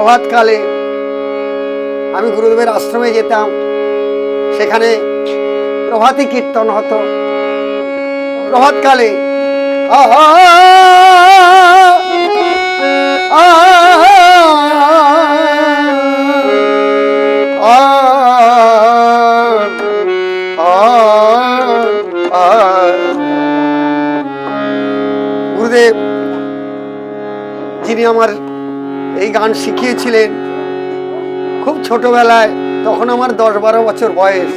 প্রভাতকালে আমি গুরুদেবের আশ্রমে যেতাম। সেখানে প্রভাতী কীর্তন হতো। প্রভাতকালে গুরুদেব যিনি আমার এই গান শিখিয়েছিলেন খুব ছোটবেলায়, তখন আমার দশ বারো বছর বয়স।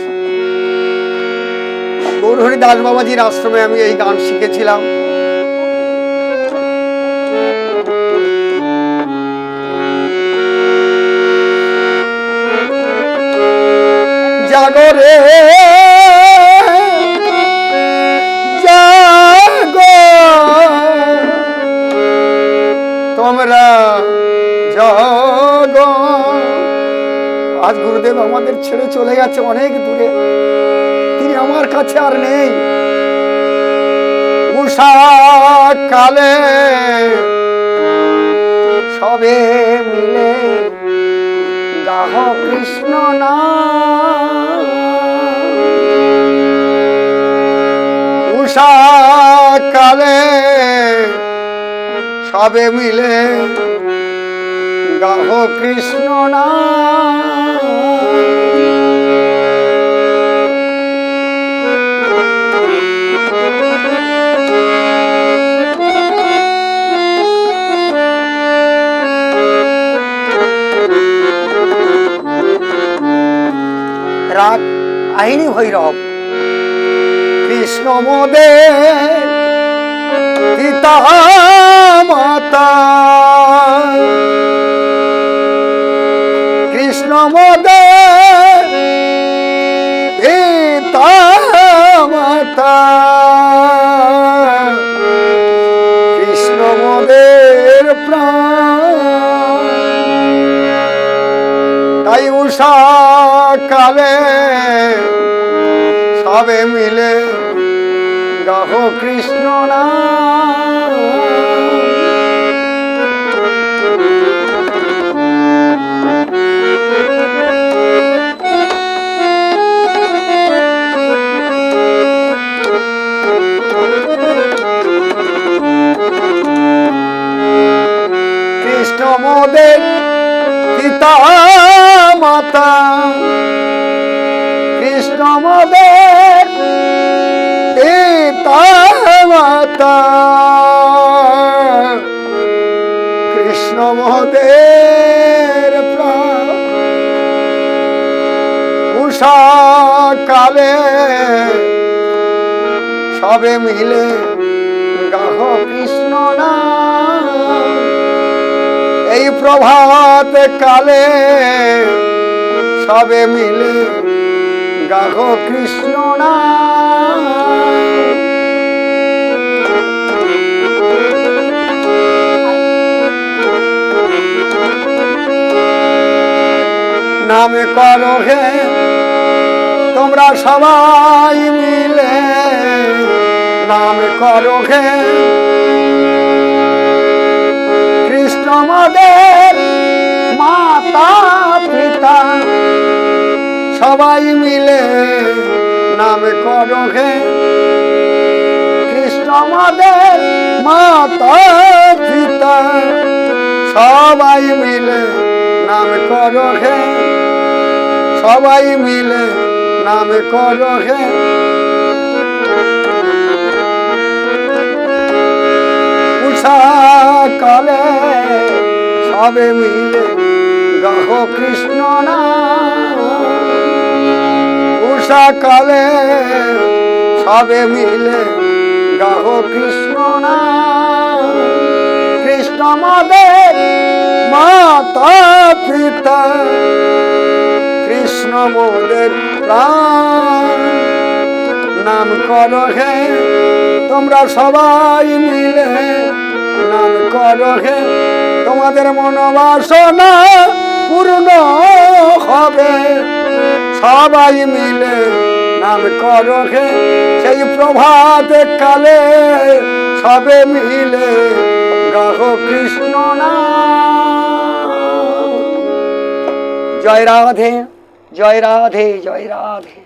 গৌরহরি দাস বাবাজির আশ্রমে আমি এই গান শিখেছিলাম। জাগরে জাগো। তোমরা গুরুদেব আমাদের ছেড়ে চলে গেছে অনেক দূরে। তিনি আমার কাছে আর নেই। কালে সবে মিলে গাহ কৃষ্ণ না। উষা কালে সবে মিলে গাহ কৃষ্ণ না রাগ আহিনী ভৈরব কৃষ্ণ মোদে পিতা মাতা। মোদে পিতা মাতা। কৃষ্ণ মোদের তাই উষা কালে সবে মিলে গাহ কৃষ্ণ না কৃষ্ণ মোদের পিতা মাতা। কৃষ্ণ মোদের পিতা মাতা। কৃষ্ণ মোদের প্রাণ উষা কালে সবে মিলে গাহ কৃষ্ণ না এই প্রভাত কালে সবে মিলে গাহ কৃষ্ণ না। নামে করো হে, তোমরা সবাই মিলে নাম করো হে। কৃষ্ণ মদের মাতা, পিতা, সবাই মিলে নাম করো হে। কৃষ্ণ মদের মাতা, পিতা, সবাই মিলে নাম করো হে। সবাই মিলে নাম করো হে। উষা কালে সবে মিলে গাহ কৃষ্ণ না উষা কালে সবে মিলে গাহ কৃষ্ণ না কৃষ্ণ মদের মাতা পিতা। কৃষ্ণ মোদের নাম করো হে, তোমরা সবাই মিলে নাম করো হে। তোমাদের মনোবাসনা পূর্ণ হবে। সবাই মিলে নাম করো হে, সেই প্রভাত কালে। সবে মিলে গাহ কৃষ্ণ নাম। জয় রাধে জয় রাধে জয় রাধে।